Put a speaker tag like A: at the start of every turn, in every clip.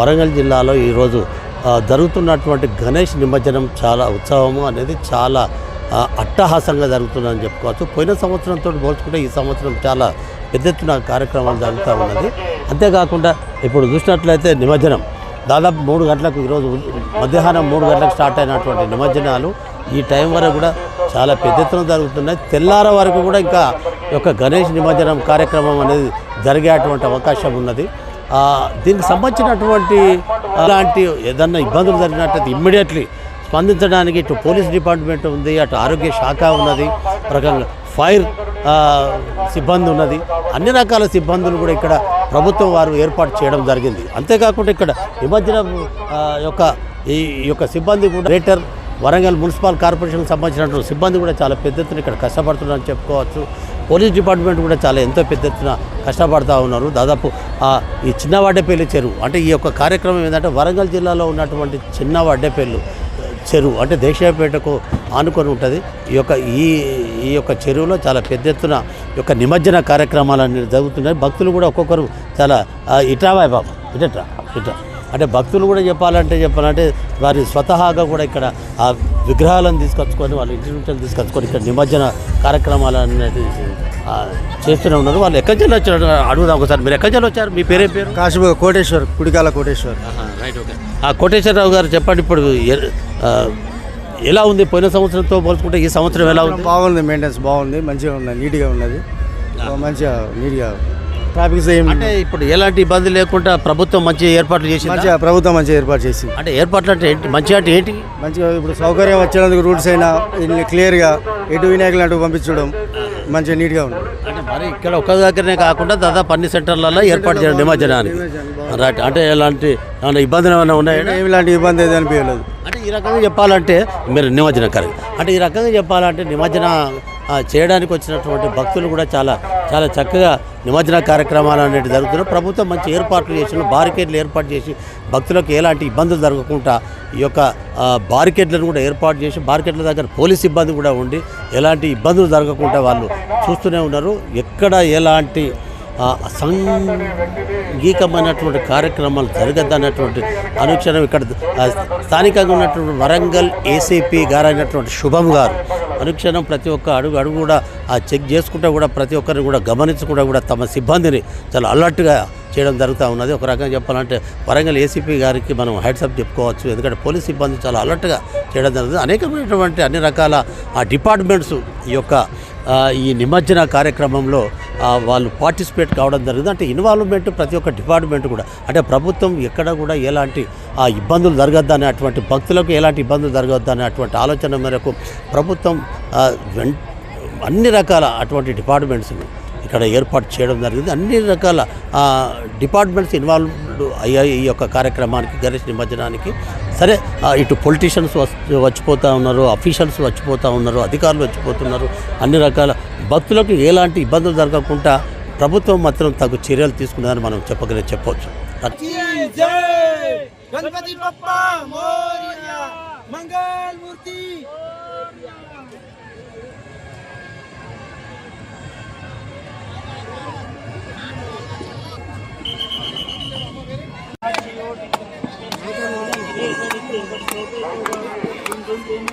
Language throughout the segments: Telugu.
A: వరంగల్ జిల్లాలో ఈరోజు జరుగుతున్నటువంటి గణేష్ నిమజ్జనం చాలా ఉత్సవము అనేది చాలా అట్టహాసంగా జరుగుతుందని చెప్పుకోవచ్చు. పోయిన సంవత్సరంతో పోల్చుకుంటే ఈ సంవత్సరం చాలా పెద్ద ఎత్తున కార్యక్రమాలు జరుగుతూ ఉన్నది. అంతేకాకుండా ఇప్పుడు చూసినట్లయితే నిమజ్జనం దాదాపు మూడు గంటలకు ఈరోజు మధ్యాహ్నం మూడు గంటలకు స్టార్ట్ అయినటువంటి నిమజ్జనాలు ఈ టైం వరకు కూడా చాలా పెద్ద ఎత్తున జరుగుతున్నాయి. తెల్లార వరకు కూడా ఇంకా ఒక యొక్క గణేష్ నిమజ్జనం కార్యక్రమం అనేది జరిగేటువంటి అవకాశం ఉన్నది. దీనికి సంబంధించినటువంటి అలాంటి ఏదన్నా ఇబ్బందులు జరిగినట్లయితే ఇమ్మీడియట్లీ స్పందించడానికి ఇటు పోలీస్ డిపార్ట్మెంట్ ఉంది అటు ఆరోగ్య శాఖ ఉన్నది రకంగా ఫైర్ సిబ్బంది ఉన్నది. అన్ని రకాల సిబ్బందులు కూడా ఇక్కడ ప్రభుత్వం వారు ఏర్పాటు చేయడం జరిగింది. అంతేకాకుండా ఇక్కడ నిమజ్జనం యొక్క ఈ ఈ యొక్క సిబ్బంది కూడా గ్రేటర్ వరంగల్ మున్సిపల్ కార్పొరేషన్కి సంబంధించినటువంటి సిబ్బంది కూడా చాలా పెద్ద ఎత్తున ఇక్కడ కష్టపడుతున్నారని చెప్పుకోవచ్చు. పోలీస్ డిపార్ట్మెంట్ కూడా చాలా ఎంతో పెద్ద ఎత్తున కష్టపడతా ఉన్నారు. దాదాపు ఈ చిన్న వడ్డేపల్లి చెరువు అంటే ఈ యొక్క కార్యక్రమం ఏంటంటే వరంగల్ జిల్లాలో ఉన్నటువంటి చిన్న వడ్డేపల్లి చెరువు అంటే దేశాయపేటకు ఆనుకొని ఉంటుంది. ఈ యొక్క ఈ ఈ యొక్క చెరువులో చాలా పెద్ద ఎత్తున ఈ యొక్క నిమజ్జన కార్యక్రమాలు అనేవి జరుగుతున్నాయి. భక్తులు కూడా ఒక్కొక్కరు చాలా ఆ, బాబా. ఇటట్రా ఇట్రా. అంటే భక్తులు కూడా చెప్పాలంటే చెప్పాలంటే వారి స్వతహాగా కూడా ఇక్కడ ఆ విగ్రహాలను తీసుకొచ్చుకొని వాళ్ళ ఇంటి నుంచి తీసుకొచ్చుకొని ఇక్కడ నిమజ్జన కార్యక్రమాలు అనేది చేస్తూనే ఉన్నారు. వాళ్ళు ఎక్కడి నుంచి వచ్చారు? అడుగుదాం ఒకసారి. మీరు ఎక్కడి నుంచి వచ్చారు? మీ పేరే పేరు?
B: కాశీ కోటేశ్వర్ కుడికాల కోటేశ్వర్.
A: Right okay. ఆ కోటేశ్వరరావు గారు చెప్పండి ఇప్పుడు ఎలా ఉంది? పోయిన సంవత్సరంతో పోల్చుకుంటే ఈ సంవత్సరం ఎలా ఉంది?
B: బాగుంది మెయింటెనెన్స్ బాగుంది మంచిగా ఉన్నది నీట్గా ఉన్నది. మంచిగా నీట్గా ట్రాఫిక్
A: అంటే ఇప్పుడు ఎలాంటి ఇబ్బంది లేకుండా ప్రభుత్వం మంచి ఏర్పాట్లు చేసింది?
B: మంచిగా ప్రభుత్వం మంచిగా ఏర్పాటు చేసింది.
A: అంటే ఏర్పాట్లు అంటే ఏంటి? మంచి అంటే ఏంటి?
B: మంచిగా ఇప్పుడు సౌకర్యం వచ్చేందుకు రూట్స్ అయినా ఇన్ని క్లియర్గా ఎటు వినాయకులు అటు పంపించడం మంచిగా నీట్గా ఉంది.
A: అంటే మరి ఇక్కడ ఒక దగ్గరనే కాకుండా దాదాపు అన్ని సెంటర్లలో ఏర్పాటు చేయడం నిమజ్జనానికి. రైట్. అంటే ఎలాంటి ఇబ్బందులు ఏమైనా ఉన్నాయా?
B: ఏమి లాంటి ఇబ్బంది అయితే అనిపించలేదు.
A: అంటే ఈ రకంగా చెప్పాలంటే మీరు నిమజ్జన అంటే ఈ రకంగా చెప్పాలంటే నిమజ్జన చేయడానికి వచ్చినటువంటి భక్తులు కూడా చాలా చాలా చక్కగా నిమజ్జన కార్యక్రమాలు అనేవి జరుగుతున్నాయి. ప్రభుత్వం మంచి ఏర్పాట్లు చేసిన బారికేడ్లు ఏర్పాటు చేసి భక్తులకు ఎలాంటి ఇబ్బందులు జరగకుండా ఈ యొక్క బారికేడ్లను కూడా ఏర్పాటు చేసి బారికేడ్ల దగ్గర పోలీస్ సిబ్బంది కూడా ఉండి ఎలాంటి ఇబ్బందులు జరగకుండా వాళ్ళు చూస్తూనే ఉన్నారు. ఎక్కడ ఎలాంటి అసాంఘికమైనటువంటి కార్యక్రమాలు జరగద్దన్నటువంటి అనుక్షణం ఇక్కడ స్థానికంగా ఉన్నటువంటి వరంగల్ ఏసీపీ గారైనటువంటి శుభం గారు. అనుక్షణం ప్రతి ఒక్క అడుగు అడుగు కూడా ఆ చెక్ చేసుకుంటూ కూడా ప్రతి ఒక్కరిని కూడా గమనించకుండా కూడా తమ సిబ్బందిని చాలా అలర్ట్గా చేయడం జరుగుతూ ఉన్నది. ఒక రకంగా చెప్పాలంటే వరంగల్ ఏసీపీ గారికి మనం హెడ్సప్ చెప్పుకోవచ్చు. ఎందుకంటే పోలీస్ సిబ్బంది చాలా అలర్ట్గా చేయడం జరుగుతుంది. అనేకమైనటువంటి అన్ని రకాల ఆ డిపార్ట్మెంట్స్ ఈ యొక్క ఈ నిమజ్జన కార్యక్రమంలో వాళ్ళు పార్టిసిపేట్ కావడం జరిగింది అంటే ఇన్వాల్వ్మెంట్ ప్రతి ఒక్క డిపార్ట్మెంట్ కూడా అంటే ప్రభుత్వం ఎక్కడ కూడా ఎలాంటి ఆ, ఇబ్బందులు జరగద్దు అటువంటి భక్తులకు ఎలాంటి ఇబ్బందులు జరగద్దు అటువంటి ఆలోచన మేరకు ప్రభుత్వం అన్ని రకాల అటువంటి డిపార్ట్మెంట్స్ని ఇక్కడ ఏర్పాటు చేయడం జరిగింది. అన్ని రకాల డిపార్ట్మెంట్స్ ఇన్వాల్వ్డ్ అయ్యాయి ఈ యొక్క కార్యక్రమానికి గణేష్ నిమజ్జనానికి. సరే ఇటు పొలిటీషియన్స్ వచ్చిపోతూ ఉన్నారు అఫీషియల్స్ వచ్చిపోతూ ఉన్నారు అధికారులు వచ్చిపోతున్నారు అన్ని రకాల భక్తులకు ఎలాంటి ఇబ్బందులు జరగకుండా ప్రభుత్వం మాత్రం తగు చర్యలు తీసుకుందని మనం చెప్పగలి చెప్పవచ్చు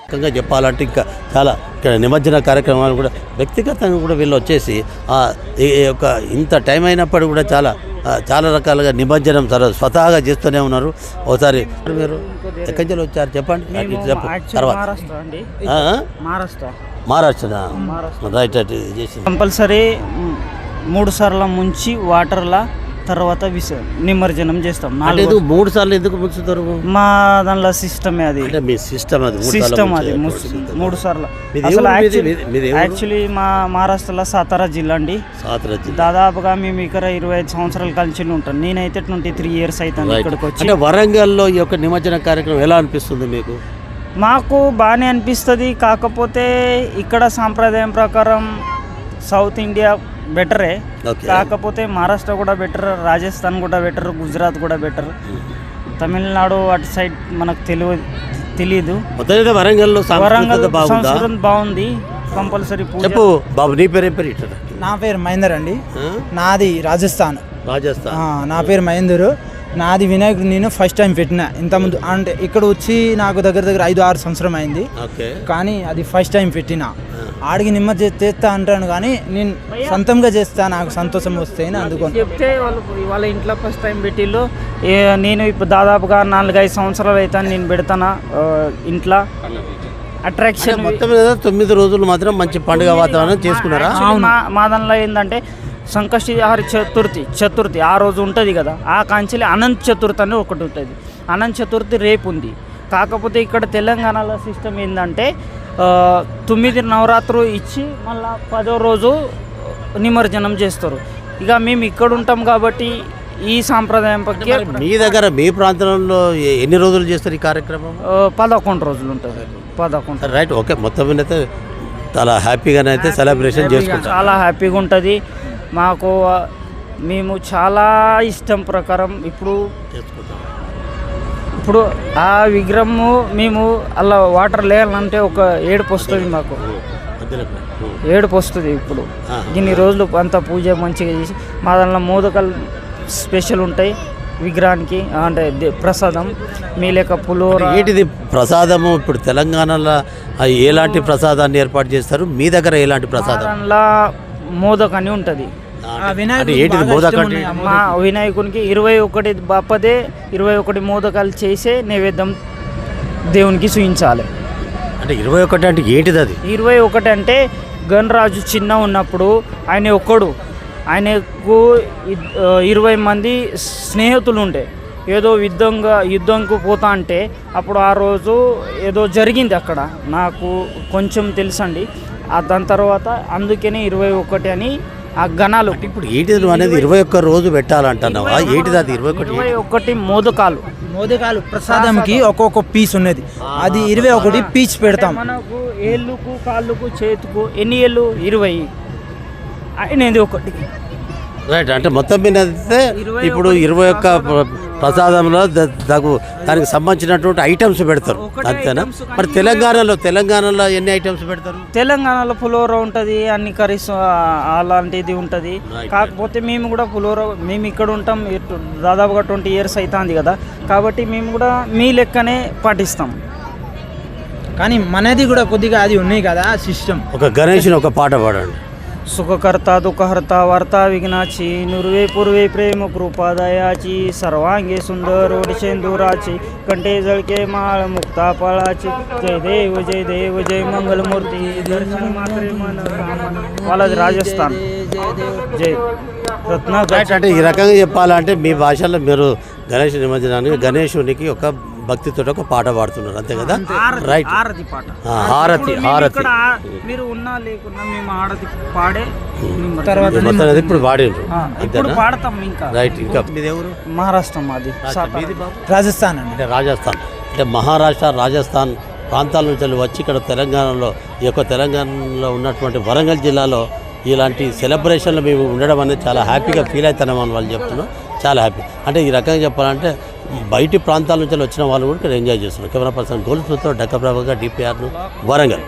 A: ముఖ్యంగా చెప్పాలంటే ఇంకా చాలా ఇక్కడ నిమజ్జన కార్యక్రమాలు కూడా వ్యక్తిగతంగా కూడా వీళ్ళు వచ్చేసి ఈ యొక్క ఇంత టైం అయినప్పుడు కూడా చాలా చాలా రకాలుగా నిమజ్జనం స్వతహాగా చేస్తూనే ఉన్నారు. ఒకసారి మీరు ఎక్కడి నుంచి వచ్చారు? చెప్పండి. తర్వాత.
C: మహారాష్ట్ర.
A: రైట్ రైట్
C: కంపల్సరీ మూడు సార్లు ముంచి వాటర్లా తర్వాత విస నిమజ్జనం చేస్తాం. నాలుగు
A: మూడు సార్లు ఎందుకు ముంచుతారు?
C: మా దానిలో సిస్టమే అది.
A: మీ సిస్టమ్ అది
C: సిస్టమ్ అది. మూడు సార్లు అసలు? యాక్చువల్లీ మా మహారాష్ట్రలో సాతారా జిల్లా అండి.
A: సాతర జిల్లా.
C: దాదాపుగా మేము ఇక్కడ ఇరవై ఐదు సంవత్సరాల కలిసి ఉంటాం. నేనైతే ట్వంటీ త్రీ ఇయర్స్ అవుతాను
A: Right.
C: ఇక్కడికి వచ్చి.
A: వరంగల్లో ఈ యొక్క నిమజ్జన కార్యక్రమం ఎలా అనిపిస్తుంది మీకు?
C: మాకు బాగానే అనిపిస్తుంది. కాకపోతే ఇక్కడ సాంప్రదాయం ప్రకారం సౌత్ ఇండియా బెటరే. కాకపోతే మహారాష్ట్ర కూడా బెటర్ రాజస్థాన్ కూడా బెటర్ గుజరాత్ కూడా బెటర్. తమిళనాడు అటు సైడ్ మనకు తెలియదు తెలీదు. వరంగల్
A: బాగుందా?
C: సంస్కృతం బాగుంది. కంపల్సరీ పూజ.
A: చెప్పు బాబు నీ పేరు
D: నా పేరు మహేందర్ అండి. నాది రాజస్థాన్.
A: రాజస్థాన్.
D: ఆ, నా పేరు మహేందర్. నాది వినాయకుడు నేను ఫస్ట్ టైం పెట్టిన. ఇంతకుముందు అంటే ఇక్కడ వచ్చి నాకు దగ్గర దగ్గర ఐదు ఆరు సంవత్సరం అయింది.
A: ఓకే.
D: కానీ అది ఫస్ట్ టైం పెట్టిన. ఆడికి నిమ్మ చేస్తా అంటాను కానీ నేను సొంతంగా చేస్తా నాకు సంతోషం వస్తే అందుకోను.
C: చెప్తే వాళ్ళు వాళ్ళ ఇంట్లో ఫస్ట్ టైం పెట్టిళ్ళు. ఏ- నేను ఇప్పుడు దాదాపుగా నాలుగైదు సంవత్సరాలు అయితే నేను పెడతానా ఇంట్లో? అట్రాక్షన్
A: మొత్తం మీద తొమ్మిది రోజులు మాత్రం మంచి పండుగ వాతావరణం చేసుకున్నారా?
C: మా దానిలో ఏంటంటే సంకష్టి హరి చతుర్థి చతుర్థి ఆ రోజు ఉంటుంది కదా ఆ కాంచెలి అనంత్ చతుర్థి అని ఒకటి ఉంటుంది. అనంత్ చతుర్థి రేపు ఉంది. కాకపోతే ఇక్కడ తెలంగాణలో సిస్టమ్ ఏంటంటే తొమ్మిది నవరాత్రులు ఇచ్చి మళ్ళా పదో రోజు నిమజ్జనం చేస్తారు. ఇక మేము ఇక్కడ ఉంటాం కాబట్టి ఈ సాంప్రదాయం పక్కి
A: మీ దగ్గర మీ ప్రాంతంలో ఎన్ని రోజులు చేస్తారు ఈ కార్యక్రమం?
C: పదకొండు రోజులు ఉంటుంది. పదకొండు
A: రైట్ ఓకే మొత్తం అయితే చాలా హ్యాపీగానే అయితే సెలబ్రేషన్ చేసుకుంటాం.
C: చాలా హ్యాపీగా ఉంటుంది. మాకు మేము చాలా ఇష్టం ప్రకారం ఇప్పుడు ఇప్పుడు ఆ విగ్రహము మేము అలా వాటర్ లేయాలంటే ఒక ఏడుపు వస్తుంది మాకు. ఏడుపు వస్తుంది ఇప్పుడు. ఇన్ని రోజులు అంత పూజ మంచిగా చేసి మా దానిలో మోదకాలు స్పెషల్ ఉంటాయి విగ్రహానికి అంటే ప్రసాదం. మీ లెక్క పులిహోర.
A: ఏంటిది ప్రసాదము? ఇప్పుడు తెలంగాణలో ఎలాంటి ప్రసాదాన్ని ఏర్పాటు చేస్తారు? మీ దగ్గర ఎలాంటి ప్రసాదం?
C: మోదక్ అని ఉంటుంది
A: అంటే ఏంటిది మోదక అంటే?
C: మా వినాయకునికి ఇరవై ఒకటి బాపదే ఇరవై ఒకటి మోదకాలు చేసే నైవేద్యం దేవునికి చూపించాలి
A: అంటే ఇరవై ఒకటి అంటే ఏంటిది అది?
C: ఇరవై ఒకటి అంటే గణరాజు చిన్న ఉన్నప్పుడు ఆయన ఒక్కడు. ఆయనకు ఇరవై మంది స్నేహితులు ఉండే. ఏదో యుద్ధంగా యుద్ధంకు పోతా అంటే అప్పుడు ఆ రోజు ఏదో జరిగింది అక్కడ. నాకు కొంచెం తెలుసండి. దాని తర్వాత అందుకనే ఇరవై ఒకటి అని ఆ గణాలు.
A: ఇప్పుడు ఏంటిది అనేది ఇరవై ఒక్క రోజు పెట్టాలంటున్నావా? ఏంటిది అది ఇరవై ఒకటి?
C: ఇరవై ఒకటి మోదకాలు.
D: మోదకాలు ప్రసాదంకి ఒక్కొక్క పీస్ ఉన్నది. అది ఇరవై ఒకటి పీస్ పెడతాం.
C: మనకు ఏళ్ళుకు కాళ్ళకు చేతుకు ఎన్ని ఏళ్ళు? ఇరవై. అయినది ఒకటి.
A: రైట్ అంటే మొత్తం మీద ఇప్పుడు ఇరవై ఒక్క ప్రసాదంలో తగు దానికి సంబంధించినటువంటి ఐటమ్స్ పెడతారు. అంతేనా? మరి తెలంగాణలో తెలంగాణలో ఎన్ని ఐటమ్స్ పెడతారు?
C: తెలంగాణలో పులిహోర ఉంటుంది అన్ని కర్రీస్ అలాంటిది ఉంటుంది. కాకపోతే మేము కూడా పులిహోర మేము ఇక్కడ ఉంటాం దాదాపుగా ట్వంటీ ఇయర్స్ అవుతుంది కదా. కాబట్టి మేము కూడా మీ లెక్కనే పాటిస్తాం.
D: కానీ మనది కూడా కొద్దిగా అది ఉన్నాయి కదా సిస్టమ్
A: ఒక గణేష్ని ఒక పాట పాడండి.
C: सुखकर्ता दुःखहर्ता वार्ता विघ्नाची नुर्वे पूर्वे प्रेम कृपादयाची सर्वांगे सुंदर ओढशेंदुराची कंठे जळके माळ मुक्ता पळाची जय देव जय देव जय मंगलमूर्ती दर्शन मात्रे मन వాళ్ళది రాజస్థాన్ జై
A: రత్నాకర్ అంటే ఈ రకంగా చెప్పాలంటే మీ భాషలో మీరు గణేష్ నిమజ్జనానికి గణేశునికి ఒక భక్తితో ఒక పాట పాడుతున్నారు అంతే కదా? రైట్
C: ఆరతి పాట.
A: ఆ, హారతి హారతి.
C: మీరు ఉన్నా లేకున్నా మేము ఆడతి పాడే నిమ్మడి.
D: తర్వాత
A: ఇది మొత్తం అది ఇప్పుడు పాడిండ్రు
C: ఇప్పుడు పాడతాం ఇంకా.
A: రైట్ ఇంకా. మీది ఎవరు?
C: మహారాష్ట్ర మాది.
D: రాజస్థాన్ అండి.
A: అంటే రాజస్థాన్. అంటే మహారాష్ట్ర రాజస్థాన్ ప్రాంతాల నుంచి వెళ్ళి వచ్చి ఇక్కడ తెలంగాణలో ఈ యొక్క తెలంగాణలో ఉన్నటువంటి వరంగల్ జిల్లాలో ఇలాంటి సెలబ్రేషన్లు మేము ఉండడం అనేది చాలా హ్యాపీగా ఫీల్ అవుతున్నాం అని వాళ్ళు చెప్తున్నాం చాలా హ్యాపీ అంటే ఈ రకంగా చెప్పాలంటే బయటి ప్రాంతాల నుంచి వచ్చిన వాళ్ళు కూడా ఇక్కడ ఎంజాయ్ చేస్తున్నారు. కెమెరా పర్సన్ గోల్స్తో డక్క ప్రభాకర్ డిపిఆర్ను వరంగల్.